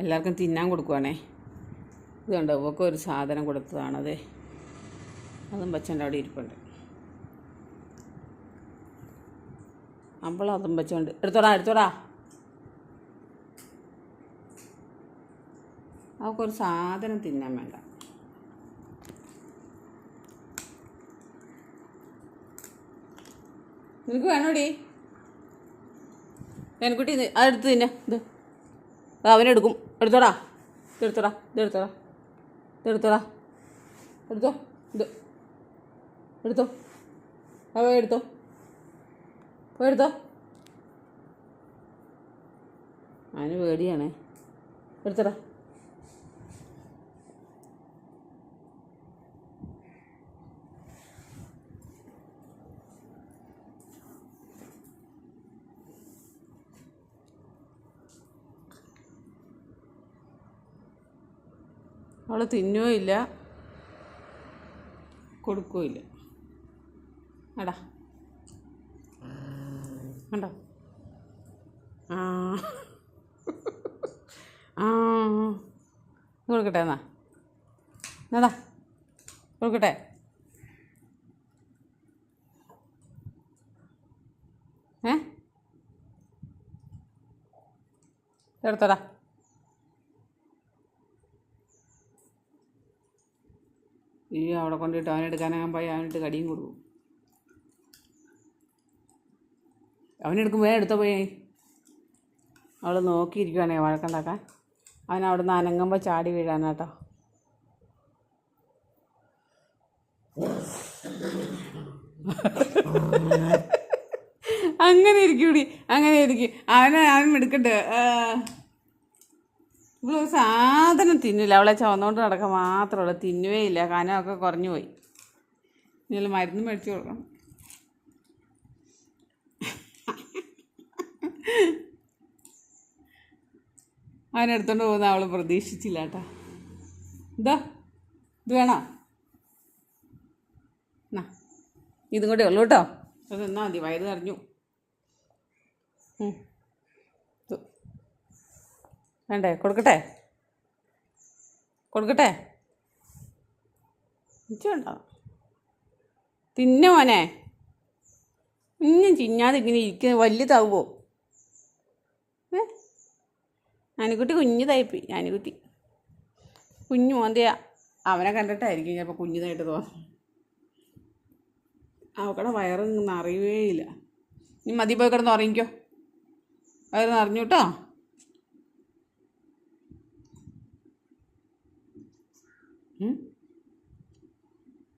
എല്ലാവർക്കും തിന്നാൻ കൊടുക്കുവാണേ. ഇത് കണ്ടോ ഒരു സാധനം കൊടുത്തതാണത്. അതും വെച്ചോണ്ട് അവിടെ ഇരിപ്പുണ്ട്. അമ്പളം അതും വെച്ചോണ്ട് എടുത്തോടാ എടുത്തോടാ. അവൾക്കൊരു സാധനം തിന്നാൻ വേണ്ട. നിനക്ക് വേണോടി? ഇത് അതെടുത്ത് തിന്നെ ഇത് അവനെടുക്കും. എടുത്തോടാ ഇത് എടുത്തോടാ ഇത് എടുത്തോടാ ഇത്. എടുത്തോടാ എടുത്തോ. എടുത്തോ അവ എടുത്തോ. പോയി എടുത്തോ. അതിന് പേടിയാണേ. എടുത്തോടാ. അവൾ തിന്നുകയില്ല ഇല്ല. കൊടുക്കുകയോ എടാ. കണ്ടോ? ആ. ആ. കൊടുക്കട്ടെ എന്നാ. എന്നാടാ കൊടുക്കട്ടെ. ഏ? എടുത്തോടാ. ഈ അവിടെ കൊണ്ടിട്ട് അവനെടുക്കാനാകാൻ പോയി അവനിട്ട് കടിയും കൊടുക്കും. അവനെടുക്കും വേഗം എടുത്ത പോയി. അവൾ നോക്കിയിരിക്കുവാണേ വഴക്കുണ്ടാക്കാൻ. അവൻ അവിടെ നിന്ന് അനങ്ങുമ്പോൾ ചാടി വീഴാനാട്ടോ അങ്ങനെ ഇരിക്കൂടി അങ്ങനെ ഇരിക്കും. അവനെ അവൻ എടുക്കട്ടെ ഇവളൊരു സാധനം തിന്നില്ല. അവളെ ചുവന്നുകൊണ്ട് നടക്കാൻ ഉള്ളൂ തിന്നുവേ ഇല്ല. കനമൊക്കെ കുറഞ്ഞു പോയി. ഇനി മരുന്ന് മേടിച്ചു കൊടുക്കണം. അവനെടുത്തോണ്ട് പോകുന്ന അവൾ പ്രതീക്ഷിച്ചില്ല കേട്ടാ. എന്താ ഇത് വേണോ? എന്നാ ഇതും കൂടെ ഉള്ളൂ കേട്ടോ. അത് എന്നാ മതി. വയറ് നിറഞ്ഞു. വേണ്ടേ? കൊടുക്കട്ടെ? കൊടുക്കട്ടെ? ഇച്ചുണ്ടോ തിന്ന മോനെ? ഇന്നും ചിഞ്ഞാതെ ഇങ്ങനെ ഇരിക്കുന്ന വലുതാവുമോ ഏ? ഞാനിക്കുട്ടി തയ്പ്പി ഞാനിക്കുട്ടി. കുഞ്ഞു മോന്തയാ? അവനെ കണ്ടിട്ടായിരിക്കും ചിലപ്പോൾ കുഞ്ഞിതായിട്ട് തോന്നും അവക്കടെ വയറ് നിറയുകയില്ല ഇനി മതി പോയി കിടന്ന് ഉറങ്ങിക്കോ. വയറ് നിറഞ്ഞു കേട്ടോ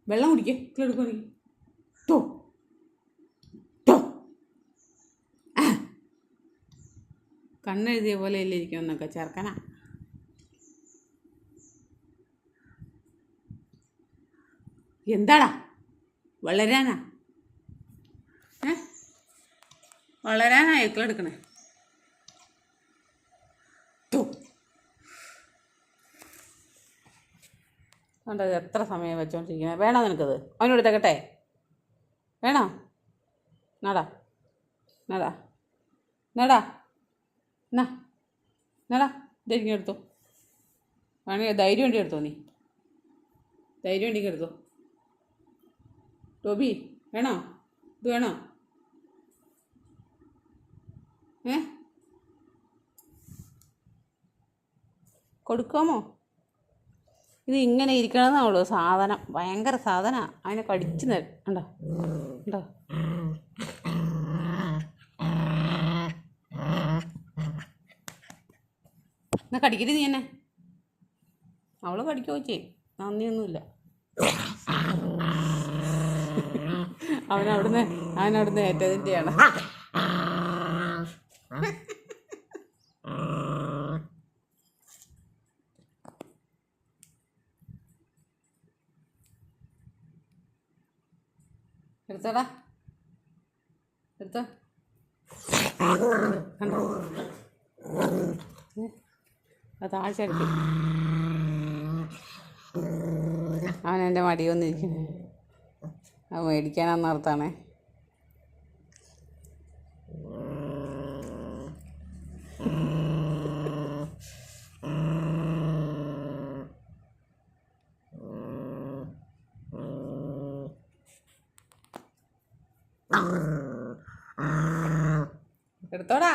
വെള്ളം കുടിക്കേ. എടുക്കുകയാണെങ്കിൽ ടോ ടോ. കണ്ണെഴുതിയ പോലെ ഇല്ല ഇരിക്കുമെന്നൊക്കെ ചേർക്കനാ. എന്താടാ? വളരാനാ? ഏ? വളരാനാ എക്കളെടുക്കണേ ടോ കണ്ടത് എത്ര സമയം വെച്ചോണ്ടിരിക്കുന്നത് വേണോ നിനക്കത്? അവനോട് എടുത്തേക്കട്ടെ വേണോ? നടാ. നടാ. നടാ. എന്നാ നടാ. ഇതായിരിക്കും എടുത്തോ. വേണമെങ്കിൽ ധൈര്യം വേണ്ടി എടുത്തോ നീ. ധൈര്യം വേണ്ടി എടുത്തോ. ടോബി വേണോ? ഇത് വേണോ? ഏ? കൊടുക്കാമോ? ഇത് ഇങ്ങനെ ഇരിക്കണമെന്നുള്ളൂ സാധനം. ഭയങ്കര സാധന. അതിനെ കടിച്ചു തരും ഉണ്ടോ ഉണ്ടോ എന്നാ കടിക്കരുത് നീ എന്നെ? അവൾ കടിക്കുകയോ ചെയ്യും നന്ദിയൊന്നുമില്ല. അവനവിടുന്ന് അവനവിടുന്ന് ഏറ്റതിന്റെയാണ് എടുത്തോടാ. എടുത്തോ. കണ്ടോ? അത് എടുക്കും അവൻ എന്റെ മടി വന്നിരിക്കുന്നു. അത് മേടിക്കാനാന്നോർത്താണേ എടുത്തോടാ